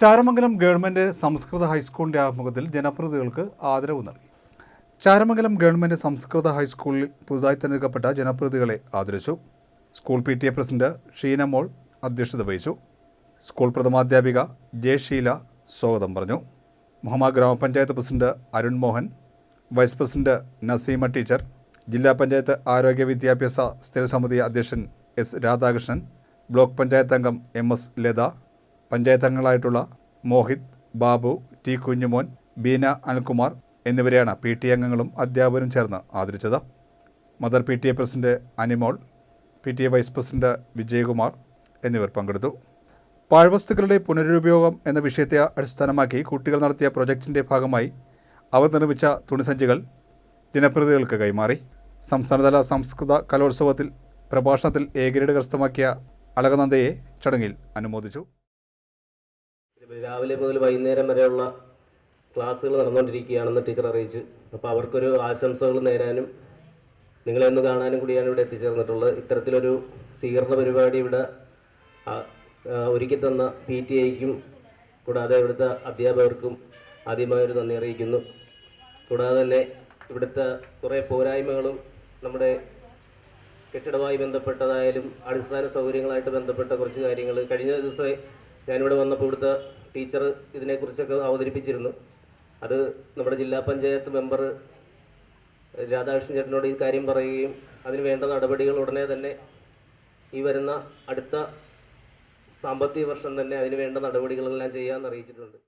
Charamangalam government സംസ്കൃത ഹൈസ്കൂളിന്റെ ആഭിമുഖ്യത്തിൽ ജനപ്രതിനിധികൾക്ക് ആദരവ് നൽകി. ചാരമംഗലം ഗവൺമെന്റ് സംസ്കൃത ഹൈസ്കൂളിൽ പുതുതായി തിരഞ്ഞെടുക്കപ്പെട്ട ജനപ്രതിനിധികളെ ആദരിച്ചു. School P T A president Sheena Mol അധ്യക്ഷത വഹിച്ചു. സ്കൂൾ പ്രഥമാധ്യാപിക ജെ ഷീല സ്വാഗതം പറഞ്ഞു. മുഹമ്മ ഗ്രാമപഞ്ചായത്ത് president Arun Mohan vice president Naseema teacher ജില്ലാ പഞ്ചായത്ത് ആരോഗ്യ വിദ്യാഭ്യാസ സ്ഥിരസമിതി അധ്യക്ഷൻ എസ് രാധാകൃഷ്ണൻ ബ്ലോക്ക് പഞ്ചായത്ത് അംഗം എം എസ് ലത പഞ്ചായത്ത് അംഗങ്ങളായിട്ടുള്ള മോഹിത് ബാബു ടി കുഞ്ഞുമോൻ ബീന അനിൽകുമാർ എന്നിവരെയാണ് പി ടി അംഗങ്ങളും അധ്യാപകരും ചേർന്ന് ആദരിച്ചത്. Mother P T A president Animol P T A vice president Vijayakumar എന്നിവർ പങ്കെടുത്തു. പാഴ്വസ്തുക്കളുടെ പുനരുപയോഗം എന്ന വിഷയത്തെ അടിസ്ഥാനമാക്കി കുട്ടികൾ നടത്തിയ പ്രൊജക്ടിന്റെ ഭാഗമായി അവർ നിർമ്മിച്ച തുണിസഞ്ചികൾ ദിനപ്രതികൾക്ക് കൈമാറി. സംസ്ഥാനതല സംസ്കൃത കലോത്സവത്തിൽ പ്രഭാഷണത്തിൽ എ ഗ്രേഡ് കരസ്ഥമാക്കിയ അളകനന്ദയെ ചടങ്ങിൽ അനുമോദിച്ചു. രാവിലെ മുതൽ വൈകുന്നേരം വരെയുള്ള ക്ലാസ്സുകൾ നടന്നുകൊണ്ടിരിക്കുകയാണെന്ന് ടീച്ചർ അറിയിച്ചു. അപ്പോൾ അവർക്കൊരു ആശംസകൾ നേരാനും നിങ്ങളെ ഒന്ന് കാണാനും കൂടിയാണ് ഇവിടെ എത്തിച്ചേർന്നിട്ടുള്ളത്. ഇത്തരത്തിലൊരു സ്വീകരണ പരിപാടി ഇവിടെ ഒരുക്കി തന്ന പി ടി ഐക്കും കൂടാതെ ഇവിടുത്തെ അധ്യാപകർക്കും ആദ്യമായി ഒരു നന്ദി അറിയിക്കുന്നു. കൂടാതെ തന്നെ ഇവിടുത്തെ കുറേ പോരായ്മകളും നമ്മുടെ കെട്ടിടവുമായി ബന്ധപ്പെട്ടതായാലും അടിസ്ഥാന സൗകര്യങ്ങളായിട്ട് ബന്ധപ്പെട്ട കുറച്ച് കാര്യങ്ങൾ കഴിഞ്ഞ ദിവസം ഞാനിവിടെ വന്നപ്പോൾ ഇവിടുത്തെ ടീച്ചർ ഇതിനെക്കുറിച്ചൊക്കെ അവതരിപ്പിച്ചിരുന്നു. അത് നമ്മുടെ ജില്ലാ പഞ്ചായത്ത് മെമ്പർ രാധാകൃഷ്ണൻ ചേട്ടനോട് ഈ കാര്യം പറയുകയും അതിന് വേണ്ട നടപടികൾ ഉടനെ തന്നെ ഈ വരുന്ന അടുത്ത സാമ്പത്തിക വർഷം തന്നെ അതിന് വേണ്ട നടപടികളെല്ലാം ചെയ്യാമെന്ന് അറിയിച്ചിട്ടുണ്ട്.